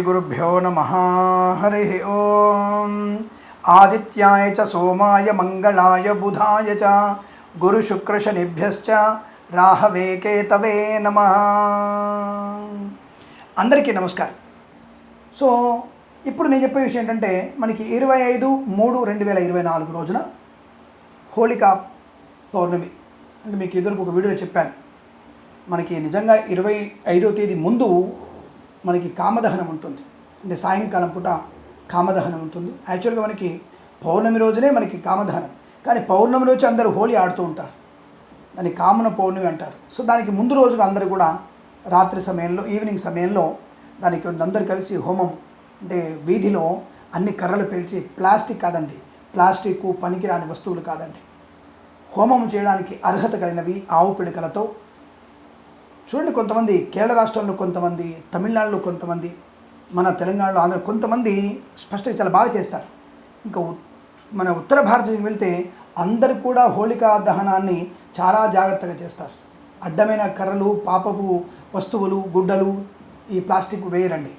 श्रीगुरुभ्यो नमः हरिः ॐ आदित्याय च सोमाय मङ्गलाय बुधाय च గురుశుక్రశనిభ్యశ్చ రాహవే కేతవే నమ అందరికీ నమస్కారం సో ఇప్పుడు నేను చెప్పే విషయం ఏంటంటే మనకి ఇరవై ఐదు మూడు రెండు వేల ఇరవై నాలుగు రోజున హోళికా పౌర్ణమి అంటే మీకు ఎదురుకు ఒక వీడియోలో చెప్పాను మనకి నిజంగా ఇరవై ఐదో తేదీ ముందు మనకి కామదహనం ఉంటుంది. అంటే సాయంకాలం పూట కామదహనం ఉంటుంది. యాక్చువల్గా మనకి పౌర్ణమి రోజునే మనకి కామదహనం. కానీ పౌర్ణమి రోజు అందరూ హోలీ ఆడుతూ ఉంటారు. దాన్ని కామన పౌర్ణమి అంటారు. సో దానికి ముందు రోజు అందరూ కూడా రాత్రి సమయంలో ఈవినింగ్ సమయంలో దానికి అందరు కలిసి హోమం అంటే వీధిలో అన్ని కర్రలు పేల్చి ప్లాస్టిక్ కాదండి. ప్లాస్టిక్ పనికిరాని వస్తువులు కాదండి. హోమం చేయడానికి అర్హత కలిగినవి ఆవు పిడకలతో చూడండి కొంతమంది కేరళ రాష్ట్రంలో కొంతమంది తమిళనాడులో కొంతమంది మన తెలంగాణలో ఆంధ్ర కొంతమంది స్పష్టంగా చాలా బాగా చేస్తారు. ఇంకా మన ఉత్తర భారతదేశం వెళ్తే అందరు కూడా హోళికా దహనాన్ని చాలా జాగ్రత్తగా చేస్తారు. అడ్డమైన కర్రలు పాపపు వస్తువులు గుడ్డలు ఈ ప్లాస్టిక్ వేయరండి.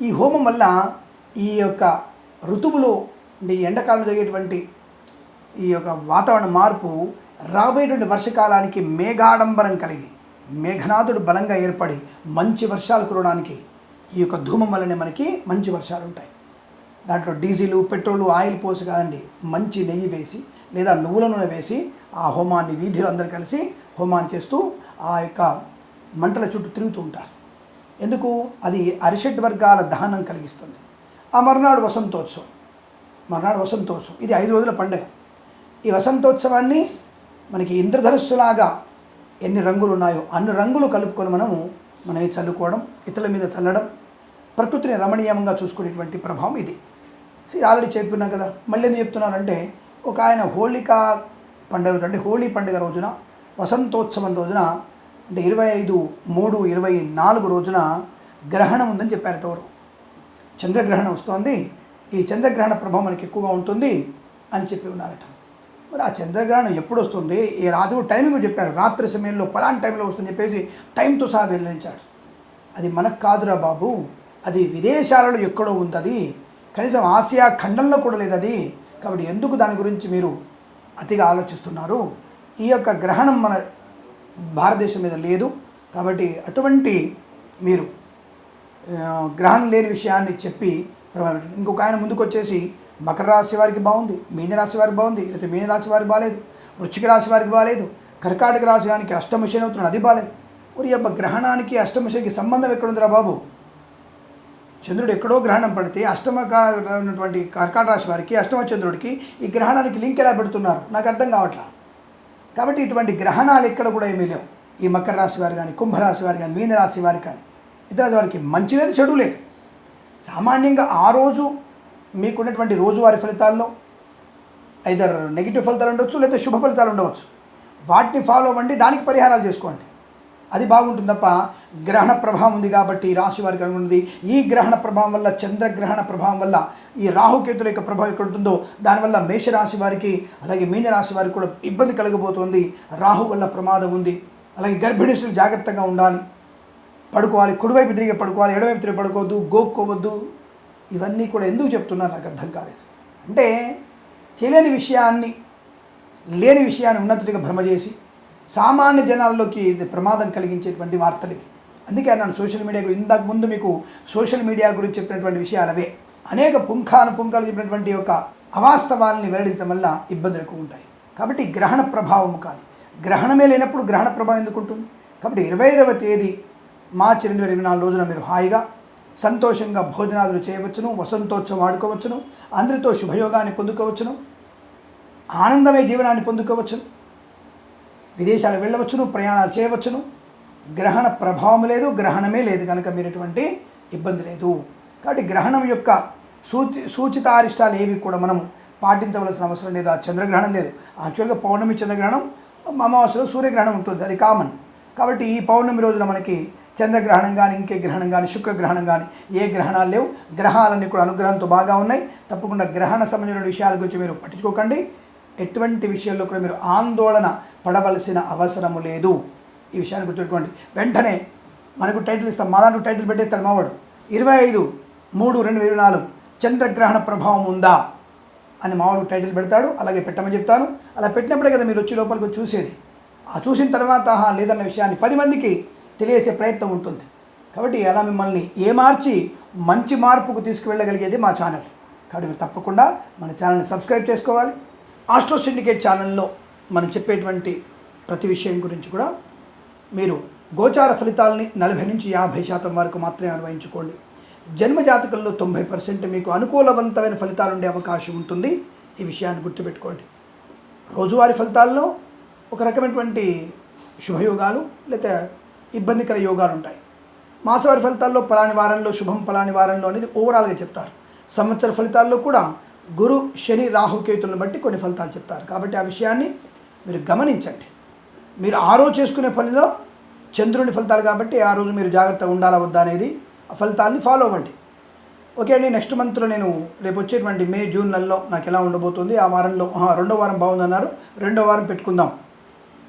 ఈ హోమం వల్ల ఈ యొక్క ఋతువులో అంటే ఈ ఎండాకాలం జరిగేటువంటి ఈ యొక్క వాతావరణ మార్పు రాబోయేటువంటి వర్షకాలానికి మేఘాడంబరం కలిగి మేఘనాథుడు బలంగా ఏర్పడి మంచి వర్షాలు కురవడానికి ఈ యొక్క ధూమం వల్లనే మనకి మంచి వర్షాలు ఉంటాయి. దాంట్లో డీజిలు పెట్రోలు ఆయిల్ పోసి కాదండి మంచి నెయ్యి వేసి లేదా నువ్వుల నూనె వేసి ఆ హోమాన్ని వీధిలో అందరు కలిసి హోమాన్ని చేస్తూ ఆ యొక్క మంటల చుట్టూ తిరుగుతూ ఉంటారు. ఎందుకు? అది అరిషడ్ వర్గాల దహనం కలిగిస్తుంది. ఆ మర్నాడు వసంతోత్సవం. మర్నాడు వసంతోత్సవం. ఇది ఐదు రోజుల పండుగ. ఈ వసంతోత్సవాన్ని మనకి ఇంద్రధనుస్సులాగా ఎన్ని రంగులు ఉన్నాయో అన్ని రంగులు కలుపుకొని మనము మనమే చల్లుకోవడం ఇతరుల మీద చల్లడం ప్రకృతిని రమణీయంగా చూసుకునేటువంటి ప్రభావం ఇది. ఆల్రెడీ చెప్పినాం కదా. మళ్ళీ ఎందుకు చెప్తున్నానంటే ఒక ఆయన హోళికా పండుగ అంటే హోళీ పండుగ రోజున వసంతోత్సవం రోజున అంటే ఇరవై ఐదు మూడు ఇరవై నాలుగు రోజున గ్రహణం ఉందని చెప్పారట ఎవరు. చంద్రగ్రహణం వస్తోంది. ఈ చంద్రగ్రహణ ప్రభావం మనకి ఎక్కువగా ఉంటుంది అని చెప్పి ఉన్నారట. మరి ఆ చంద్రగ్రహణం ఎప్పుడు వస్తుంది ఈ రాత్రి టైమింగ్ చెప్పారు. రాత్రి సమయంలో పలాంటి టైంలో వస్తుంది చెప్పేసి టైంతో సహా వెల్లడించాడు. అది మనకు కాదురా బాబు. అది విదేశాలలో ఎక్కడో ఉంది అది కనీసం ఆసియా ఖండంలో కూడా లేదు అది కాబట్టి ఎందుకు దాని గురించి మీరు అతిగా ఆలోచిస్తున్నారు? ఈ యొక్క గ్రహణం మన భారతదేశం మీద లేదు. కాబట్టి అటువంటి మీరు గ్రహణం లేని విషయాన్ని చెప్పి ఇంకొక ఆయన ముందుకు వచ్చేసి మకర రాశి వారికి బాగుంది మీన రాశి వారికి బాగుంది లేకపోతే మీన రాశి వారికి బాగాలేదు వృశ్చిక రాశి వారికి బాగాలేదు కర్కాటక రాశి వారికి అష్టమ శని అవుతున్నాడు అది బాగాలేదు మరి అబ్బ యొక్క గ్రహణానికి అష్టమశనికి సంబంధం ఎక్కడుందిరా బాబు? చంద్రుడు ఎక్కడో గ్రహణం పడితే అష్టమ ఉన్నటువంటి కర్కాట రాశి వారికి అష్టమ చంద్రుడికి ఈ గ్రహణానికి లింక్ ఎలా పెడుతున్నారు? నాకు అర్థం కావట్లా? కాబట్టి ఇటువంటి గ్రహణాలు ఎక్కడ కూడా ఏమీ లేవు. ఈ మకర రాశి వారు కానీ కుంభరాశి వారు కానీ మీన రాశి వారు కానీ. ఇతర వారికి మంచి లేదు చెడు లేదు. సామాన్యంగా ఆ రోజు మీకున్నటువంటి రోజువారి ఫలితాల్లో ఐదర్ నెగిటివ్ ఫలితాలు ఉండొచ్చు లేదా శుభ ఫలితాలు ఉండవచ్చు. వాటిని ఫాలో అవ్వండి దానికి పరిహారాలు చేసుకోండి. అది బాగుంటుంది తప్ప గ్రహణ ప్రభావం ఉంది కాబట్టి రాశి వారికి అనుకున్నది ఈ గ్రహణ ప్రభావం వల్ల చంద్రగ్రహణ ప్రభావం వల్ల ఈ రాహుకేతుల యొక్క ప్రభావం ఎక్కడ ఉంటుందో దానివల్ల మేషరాశి వారికి అలాగే మీనరాశి వారికి కూడా ఇబ్బంది కలగబోతోంది. రాహు వల్ల ప్రమాదం ఉంది. అలాగే గర్భిణీ జాగ్రత్తగా ఉండాలి. పడుకోవాలి కుడివైపు తిరిగి పడుకోవాలి ఎడవైపు తిరిగి పడుకోవద్దు గోక్కోవద్దు. ఇవన్నీ కూడా ఎందుకు చెప్తున్నారు నాకు అర్థం కాలేదు. అంటే తెలియని విషయాన్ని లేని విషయాన్ని ఉన్నతుడిగా భ్రమ చేసి సామాన్య జనాల్లోకి ఇది ప్రమాదం కలిగించేటువంటి వార్తలు అందుకే అన్నాను సోషల్ మీడియా గురించి ఇందాక ముందు మీకు సోషల్ మీడియా గురించి చెప్పినటువంటి విషయాలు అవే అనేక పుంఖాను పుంఖాలు చెప్పినటువంటి యొక్క అవాస్తవాల్ని వెల్లడించడం వల్ల ఇబ్బందులు ఎక్కువ ఉంటాయి. కాబట్టి గ్రహణ ప్రభావం కానీ గ్రహణమే లేనప్పుడు గ్రహణ ప్రభావం ఎందుకు ఉంటుంది? కాబట్టి ఇరవై ఐదవ తేదీ మార్చి రెండు వేల ఇరవై నాలుగు రోజున మీరు హాయిగా సంతోషంగా భోజనాదులు చేయవచ్చును వసంతోత్సవం ఆడుకోవచ్చును అందరితో శుభయోగాన్ని పొందుకోవచ్చును ఆనందమయ జీవనాన్ని పొందుకోవచ్చును విదేశాలు వెళ్ళవచ్చును ప్రయాణాలు చేయవచ్చును. గ్రహణ ప్రభావం లేదు గ్రహణమే లేదు కనుక మీరు ఎటువంటి ఇబ్బంది లేదు. కాబట్టి గ్రహణం యొక్క సూచి సూచితారిష్టాలు ఏవి కూడా మనం పాటించవలసిన అవసరం లేదు. ఆ చంద్రగ్రహణం లేదు. యాక్చువల్గా పౌర్ణమి చంద్రగ్రహణం అమావాస్యలో సూర్యగ్రహణం ఉంటుంది. అది కామన్ కాబట్టి ఈ పౌర్ణమి రోజున మనకి చంద్రగ్రహణం కానీ ఇంకే గ్రహణం కానీ శుక్రగ్రహణం కానీ ఏ గ్రహణాలు లేవు. గ్రహాలన్నీ కూడా అనుగ్రహంతో బాగా ఉన్నాయి. తప్పకుండా గ్రహణ సంబంధించిన విషయాల గురించి మీరు పట్టించుకోకండి. ఎటువంటి విషయాల్లో కూడా మీరు ఆందోళన పడవలసిన అవసరము లేదు. ఈ విషయాన్ని గుర్తుపెట్టుకోండి. వెంటనే మనకు టైటిల్ ఇస్తాం. మా దాంట్లో టైటిల్ పెట్టేస్తాడు మావాడు. ఇరవై ఐదు మూడు రెండు వేల నాలుగు. చంద్రగ్రహణ ప్రభావం ఉందా అని మావాడు టైటిల్ పెడతాడు. అలాగే పెట్టమని చెప్తాను. అలా పెట్టినప్పుడే కదా మీరు వచ్చి లోపలికి చూసేది. ఆ చూసిన తర్వాత లేదన్న విషయాన్ని పది మందికి తెలియసే ప్రయత్నం ఉంటుంది. కాబట్టి అలా మిమ్మల్ని ఏ మార్చి మంచి మార్పుకు తీసుకువెళ్ళగలిగేది మా ఛానల్. కాబట్టి మీరు తప్పకుండా మన ఛానల్ని సబ్స్క్రైబ్ చేసుకోవాలి. ఆస్ట్రో సిండికేట్ ఛానల్లో మనం చెప్పేటువంటి ప్రతి విషయం గురించి కూడా మీరు గోచార ఫలితాలని నలభై నుంచి యాభై శాతం వరకు మాత్రమే అనుభవించుకోండి. జన్మజాతకంలో తొంభై పర్సెంట్ మీకు అనుకూలవంతమైన ఫలితాలు ఉండే అవకాశం ఉంటుంది. ఈ విషయాన్ని గుర్తుపెట్టుకోండి. రోజువారీ ఫలితాల్లో ఒక రకమైనటువంటి శుభయోగాలు లేదా ఇబ్బందికర యోగాలు ఉంటాయి. మాసవారి ఫలితాల్లో పలాని వారంలో శుభం పలాని వారంలో అనేది ఓవరాల్గా చెప్తారు. సంవత్సర ఫలితాల్లో కూడా గురు శని రాహుకేతులను బట్టి కొన్ని ఫలితాలు చెప్తారు. కాబట్టి ఆ విషయాన్ని మీరు గమనించండి. మీరు ఆ రోజు చేసుకునే పనిలో చంద్రుని ఫలితాలు కాబట్టి ఆ రోజు మీరు జాగ్రత్తగా ఉండాలా వద్దా అనేది ఆ ఫలితాలని ఫాలో అవ్వండి. ఓకే అండి నెక్స్ట్ మంత్లో నేను రేపు వచ్చేటువంటి మే జూన్ నెలలో నాకు ఎలా ఉండబోతుంది ఆ వారంలో రెండో వారం బాగుందన్నారు రెండో వారం పెట్టుకుందాం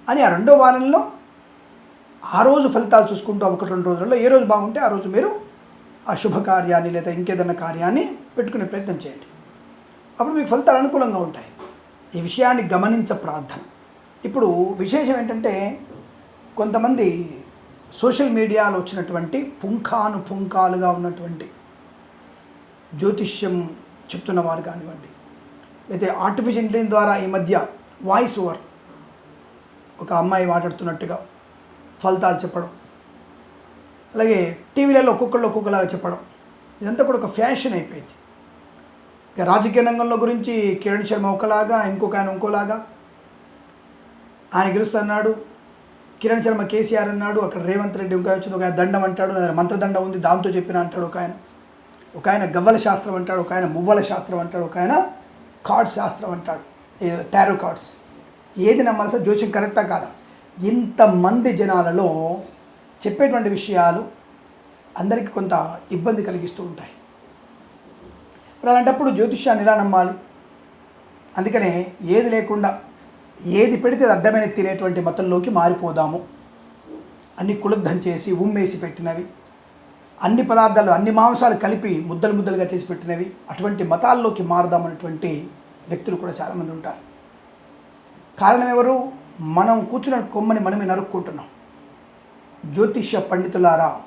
అని ఆ రెండో వారంలో ఆ రోజు ఫలితాలు చూసుకుంటూ ఒకటి రెండు రోజుల్లో ఏ రోజు బాగుంటే ఆ రోజు మీరు ఆ శుభకార్యాన్ని లేదా ఇంకేదైనా కార్యాన్ని పెట్టుకునే ప్రయత్నం చేయండి. అప్పుడు మీకు ఫలితాలు అనుకూలంగా ఉంటాయి. ఈ విషయాన్ని గమనించ ప్రార్థన. ఇప్పుడు విశేషం ఏంటంటే కొంతమంది సోషల్ మీడియాలో వచ్చినటువంటి పుంఖాను పుంఖాలుగా ఉన్నటువంటి జ్యోతిష్యం చెప్తున్న వారు కానివ్వండి అయితే ఆర్టిఫిషియల్ ఇంటెలిజెన్స్ ద్వారా ఈ మధ్య వాయిస్ ఓవర్ ఒక అమ్మాయి మాట్లాడుతున్నట్టుగా ఫలితాలు చెప్పడం. అలాగే టీవీలలో ఒక్కొక్కళ్ళు ఒక్కొక్కలాగా చెప్పడం. ఇదంతా కూడా ఒక ఫ్యాషన్ అయిపోయింది. ఇక రాజకీయ రంగంలో గురించి కిరణ్ శర్మ ఒకలాగా ఇంకొక ఆయన ఇంకోలాగా. ఆయన గెలుస్తున్నాడు. కిరణ్ శర్మ కేసీఆర్ అన్నాడు అక్కడ రేవంత్ రెడ్డి ఇంకా వచ్చింది ఒక ఆయన దండం అంటాడు మంత్రదండం ఉంది దాంతో చెప్పిన అంటాడు ఒక ఆయన. ఒక ఆయన గవ్వల శాస్త్రం అంటాడు ఒక ఆయన మువ్వల శాస్త్రం అంటాడు ఒక ఆయన కార్డ్ శాస్త్రం అంటాడు టారో కార్డ్స్. ఏది నమ్మాలి సార్ జోస్యం కరెక్టా కాదా? ఇంతమంది జనాలలో చెప్పేటువంటి విషయాలు అందరికీ కొంత ఇబ్బంది కలిగిస్తూ ఉంటాయి. మరి అలాంటప్పుడు జ్యోతిష్యాన్ని ఎలా నమ్మాలి? అందుకనే ఏది లేకుండా ఏది పెడితే అడ్డమైన తినేటువంటి మతంలోకి మారిపోదాము. అన్ని కులద్ధం చేసి ఉమ్మేసి పెట్టినవి. అన్ని పదార్థాలు అన్ని మాంసాలు కలిపి ముద్దలు ముద్దలుగా చేసి పెట్టినవి. అటువంటి మతాల్లోకి మారదామన్నటువంటి వ్యక్తులు కూడా చాలామంది ఉంటారు. కారణం ఎవరు? మనం కూర్చున్న కొమ్మని మనమే నరుక్కుంటున్నాం. జ్యోతిష్య పండితులారా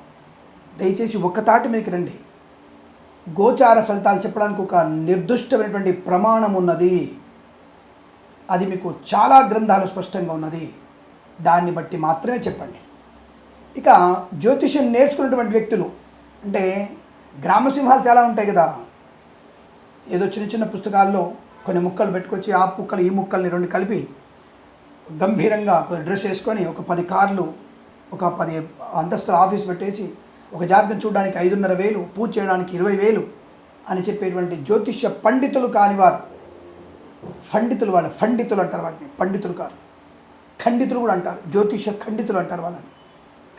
దయచేసి ఒక్కతాటి మీకు రండి. గోచార ఫలితాలు చెప్పడానికి ఒక నిర్దిష్టమైనటువంటి ప్రమాణం ఉన్నది. అది మీకు చాలా గ్రంథాలు స్పష్టంగా ఉన్నది. దాన్ని బట్టి మాత్రమే చెప్పండి. ఇక జ్యోతిష్యం నేర్చుకున్నటువంటి వ్యక్తులు అంటే గ్రామసింహాలు చాలా ఉంటాయి కదా. ఏదో చిన్న చిన్న పుస్తకాల్లో కొన్ని ముక్కలు పెట్టుకొచ్చి ఆ ముక్కలు ఈ ముక్కల్ని రెండు కలిపి గంభీరంగా ఒక డ్రెస్ వేసుకొని ఒక పది కార్లు ఒక పది అంతస్తుల ఆఫీస్ పెట్టేసి ఒక జాతకం చూడడానికి ఐదున్నర వేలు పూజ చేయడానికి ఇరవై వేలు అని చెప్పేటువంటి జ్యోతిష్య పండితులు కానివారు. పండితులు వాళ్ళు పండితులు అంటారు వాటిని పండితులు కాదు. ఖండితులు కూడా అంటారు జ్యోతిష ఖండితులు అంటారు వాళ్ళని.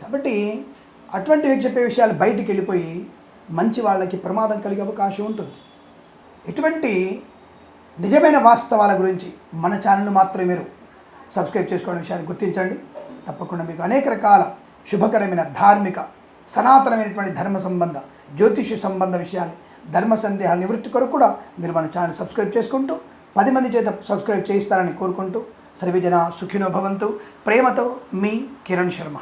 కాబట్టి అటువంటి వ్యక్తి చెప్పే విషయాలు బయటికి వెళ్ళిపోయి మంచి వాళ్ళకి ప్రమాదం కలిగే అవకాశం ఉంటుంది. ఇటువంటి నిజమైన వాస్తవాల గురించి మన ఛానల్ మాత్రమే మీరు సబ్స్క్రైబ్ చేసుకోవడం విషయాన్ని గుర్తించండి. తప్పకుండా మీకు అనేక రకాల శుభకరమైన ధార్మిక సనాతనమైనటువంటి ధర్మ సంబంధ జ్యోతిష సంబంధ విషయాన్ని ధర్మ సందేహాల నివృత్తి కొరకు కూడా మీరు మన ఛానల్ సబ్స్క్రైబ్ చేసుకుంటూ పది మంది చేత సబ్స్క్రైబ్ చేయిస్తారని కోరుకుంటూ సర్వజన సుఖినో భవంతు. ప్రేమతో మీ కిరణ్ శర్మ.